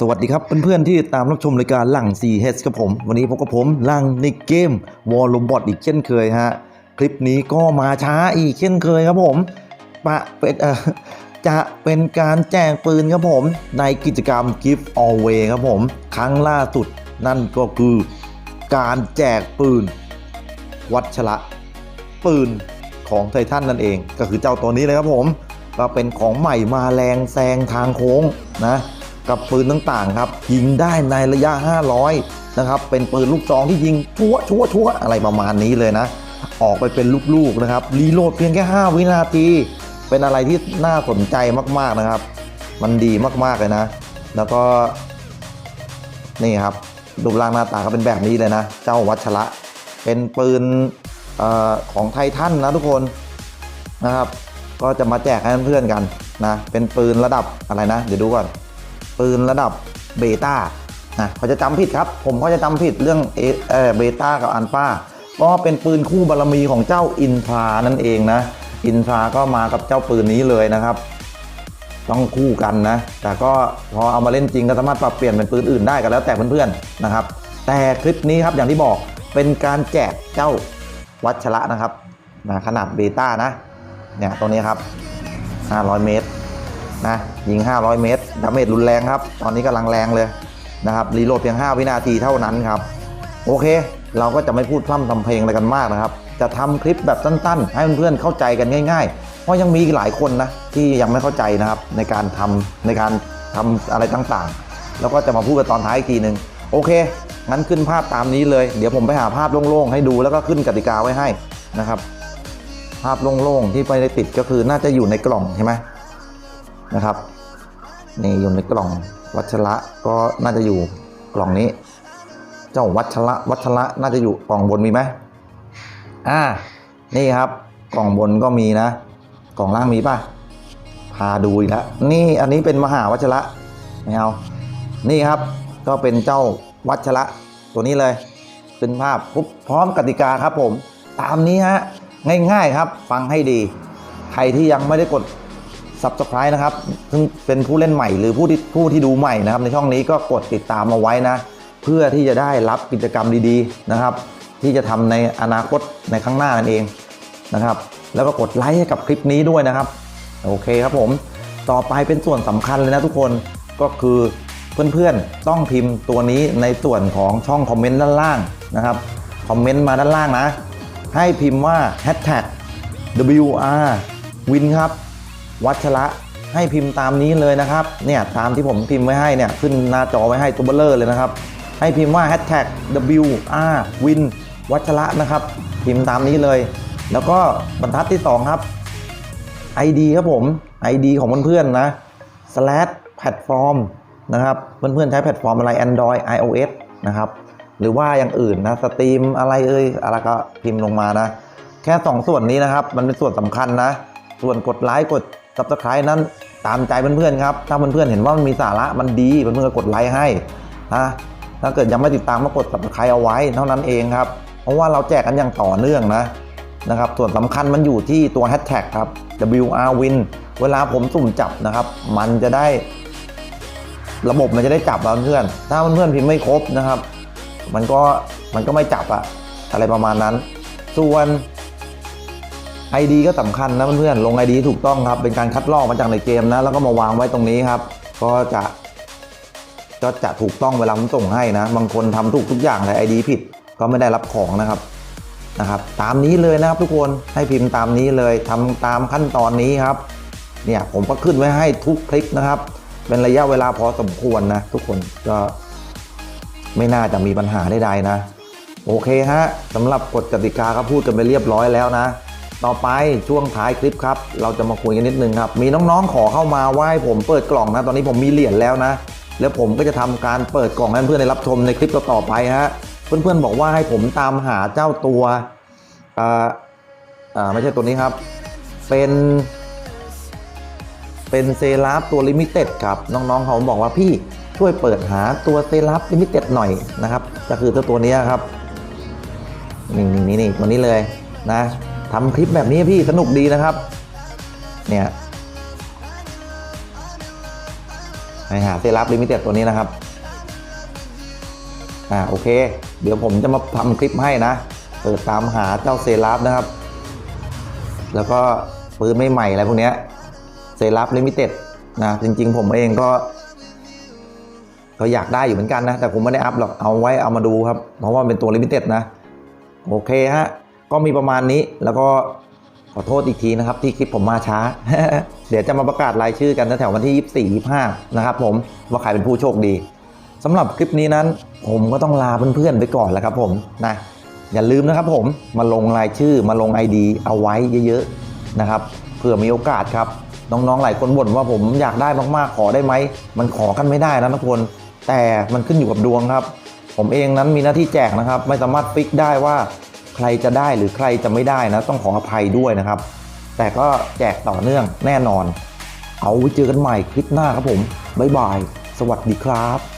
สวัสดีครับเพื่อนๆที่ตามรับชมรายการหลัง 4H กับผม วันนี้พบกับผมลังในเกมวอลลุ่มบอทอีกเช่นเคยฮะ คลิปนี้ก็มาช้าอีกเช่นเคยครับผมปะเป็นเอ่อจะเป็นการแจกปืนครับผม ในกิจกรรม Gift Away ครับผม ครั้งล่าสุดนั่นก็คือ การแจกปืน วัชระปืนของไททันนั่นเอง ก็คือเจ้าตัวนี้เลยครับผมก็เป็นของใหม่มาแรงแซงทางโค้งนะ กับปืนต่างๆครับ ยิงได้ในระยะ 500 นะครับ เป็นปืนลูกซองที่ยิงชั่วชั่วชั่วอะไรประมาณนี้เลยนะ ออกไปเป็นลูกๆนะครับรีโหลดเพียงแค่ 5 วินาที เป็นอะไรที่น่าสนใจมากๆนะครับ มันดีมากๆเลยนะ แล้วก็นี่ครับรูปร่างหน้าตาก็เป็นแบบนี้เลยนะ เจ้าวัชระ เป็นปืนอของไททันนะทุกคนนะครับ ก็จะมาแจกให้เพื่อนกันนะ เป็นปืนระดับอะไรนะ เดี๋ยวดูก่อน ปืนระดับเบต้านะเขาจะจำผิดครับ ผมก็จะจำผิดเรื่องเอเอเบต้ากับอันฟาก็เป็นปืนคู่บารมีของเจ้าอินทรานั่นเองนะ อินทราก็มากับเจ้าปืนนี้เลยนะครับ ต้องคู่กันนะ แต่ก็พอเอามาเล่นจริงก็สามารถปรับเปลี่ยนเป็นปืนอื่นได้ก็แล้วแต่เพื่อนๆนะครับ แต่คลิปนี้ครับอย่างที่บอกเป็นการแจกเจ้าวัชระนะครับนะขนาดเบต้านะเนี่ยตัวนี้ครับ 500 เมตร นะยิง 500 เมตรดาเมจรุนแรงครับ ตอนนี้กำลังแรงเลยนะครับรีโหลดเพียง 5 วินาทีเท่านั้นครับ โอเค เราก็จะไม่พูดพร่ำทำเพลงอะไรกันมากนะครับ จะทำคลิปแบบสั้นๆ ให้เพื่อนๆเข้าใจกันง่าย ๆ เพราะยังมีหลายคนนะที่ยังไม่เข้าใจนะครับในการทำในการทำอะไรต่างๆ แล้วก็จะมาพูดกันตอนท้ายอีกทีหนึ่งโอเค งั้นขึ้นภาพตามนี้เลย เดี๋ยวผมไปหาภาพโล่งๆ ให้ดูแล้วก็ขึ้นกติกาไว้ให้นะครับ ภาพโล่งๆที่ไม่ได้ติดก็คือน่าจะอยู่ในกล่องใช่ไหม นะครับนี่อยู่ในกล่องวัชระก็น่าจะอยู่กล่องนี้ เจ้าวัชระวัชระน่าจะอยู่กล่องบนมีไหมอ่านี่ครับ กล่องบนก็มีนะ กล่องล่างมีป่ะพาดูอีกแล้วนี่อันนี้เป็นมหาวัชระไม่เอานี่ครับก็เป็นเจ้าวัชระตัวนี้เลยขึ้นภาพปุ๊บพร้อมกติกาครับผม ตามนี้ฮะง่ายๆครับ ฟังให้ดี ใครที่ยังไม่ได้กด subscribe นะครับ ซึ่งเป็นผู้เล่นใหม่หรือผู้ที่ผู้ที่ดูใหม่นะครับ ในช่องนี้ก็กดติดตามมาไว้นะ เพื่อที่จะได้รับกิจกรรมดีๆนะครับ ที่จะทำในอนาคตในข้างหน้านั่นเองนะครับ แล้วก็กดไลค์ให้กับคลิปนี้ด้วยนะครับ โอเคครับผม ต่อไปเป็นส่วนสำคัญเลยนะทุกคนก็คือเพื่อนๆต้องพิมพ์ตัวนี้ในส่วนของช่องคอมเมนต์ด้านล่างนะครับคอมเมนต์มาด้านล่างนะ ให้พิมพ์ว่า hashtag WR win ครับ วัชระให้พิมพ์ตามนี้เลยนะครับเนี่ยตามที่ผมพิมพ์ไว้ให้เนี่ยขึ้นหน้าจอไว้ให้ตัวเบลเลอร์เลยนะครับ ให้พิมพ์ว่า hashtag WR win วัชระนะครับ พิมพ์ตามนี้เลย แล้วก็บรรทัดที่ 2 ครับ ID ครับผม ID ของเพื่อนๆนะ slash platform นะครับเพื่อนๆใช้แพลตฟอร์มอะไร Android iOS นะครับหรือว่าอย่างอื่นนะสตรีมอะไรเอ่ยอะไรก็พิมพ์ลงมานะ แค่ 2 ส่วนนี้นะครับ มันเป็นส่วนสำคัญนะ ส่วนกดไลค์กด subscribe นั้นตามใจเพื่อนๆครับ ถ้าเพื่อนๆเห็นว่ามันมีสาระมันดีเพื่อนๆก็กดไลค์ให้นะถ้าเกิดยังไม่ติดตามก็กด subscribe เอาไว้เท่านั้นเองครับ เพราะว่าเราแจกกันอย่างต่อเนื่องนะนะครับ ส่วนสำคัญมันอยู่ที่ตัว hashtag ครับ WR win เวลาผมสุ่มจับนะครับ มันจะได้ ระบบมันจะได้จับเราเพื่อนถ้าเพื่อนๆพิมพ์ไม่ครบนะครับ มันก็มันก็ไม่จับอะอะไรประมาณนั้น ส่วน ID ก็สำคัญนะเพื่อนๆลง ID ถูกต้องครับ เป็นการคัดลอกมาจากในเกมนะ แล้วก็มาวางไว้ตรงนี้ครับ ก็จะก็จะถูกต้องเวลาผมส่งให้นะ บางคนทำถูกทุกอย่างเลย ID ผิดก็ไม่ได้รับของนะครับนะครับ ตามนี้เลยนะครับทุกคนให้พิมพ์ตามนี้เลยทำตามขั้นตอนนี้ครับเนี่ยผมก็ขึ้นไว้ให้ทุกคลิปนะครับ เป็นระยะเวลาพอสมควรนะ ทุกคนก็ไม่น่าจะมีปัญหาใดๆนะ โอเคฮะสำหรับกฎกติกาก็พูดกันไปเรียบร้อยแล้วนะ ต่อไปช่วงท้ายคลิปครับ เราจะมาคุยกันนิดนึงครับ มีน้องๆขอเข้ามาว่าให้ผมเปิดกล่องนะ ตอนนี้ผมมีเหรียญแล้วนะ แล้วผมก็จะทำการเปิดกล่องให้เพื่อนๆได้รับชมในคลิปต่อๆไปฮะ เพื่อนๆบอกว่าให้ผมตามหาเจ้าตัวอ่าอ่าไม่ใช่ตัวนี้ครับ เป็นเป็นเซราฟตัวลิมิเต็ดครับ น้องๆเขาบอกว่าพี่ช่วยเปิดหาตัวเซราฟลิมิเต็ดหน่อยนะครับ ก็คือตัวตัวนี้ครับนี่นี่นี่นี่ตัวนี้เลยนะ ทำคลิปแบบนี้พี่สนุกดีนะครับ เนี่ยไปหาเซรับลิมิเต็ดตัวนี้นะครับ อ่าโอเค เดี๋ยวผมจะมาทำคลิปให้นะเปิดตามหาเจ้าเซรับนะครับ แล้วก็ปืนไม่ใหม่อะไรพวกเนี้ยเซรับลิมิเต็ดนะจริง ๆ ผมเองก็ก็อยากได้อยู่เหมือนกันนะ แต่ผมไม่ได้อัพหรอกเอาไว้เอามาดูครับ เพราะว่าเป็นตัวลิมิเต็ดนะ โอเคฮะ ก็มีประมาณนี้แล้วก็ขอโทษอีกทีนะครับ ที่คลิปผมมาช้า เดี๋ยวจะมาประกาศรายชื่อกันแถววันที่ 24 25 นะครับผมว่าใครเป็นผู้โชคดีสำหรับคลิปนี้นั้น ผมก็ต้องลาเพื่อนๆไปก่อนแล้วครับผมนะอย่าลืมนะครับผมมาลงรายชื่อมาลง ID เอาไว้เยอะๆนะครับเผื่อมีโอกาสครับน้องๆหลายคนบ่นว่าผมอยากได้มากๆขอได้ไหมมันขอกันไม่ได้นะทุกคนแต่มันขึ้นอยู่กับดวงครับ ผมเองนั้นมีหน้าที่แจกนะครับ ไม่สามารถฟิกได้ว่า ใครจะได้หรือใครจะไม่ได้นะ ต้องขออภัยด้วยนะครับ แต่ก็แจกต่อเนื่องแน่นอน เอาไว้เจอกันใหม่คลิปหน้าครับผม บ๊ายบาย สวัสดีครับ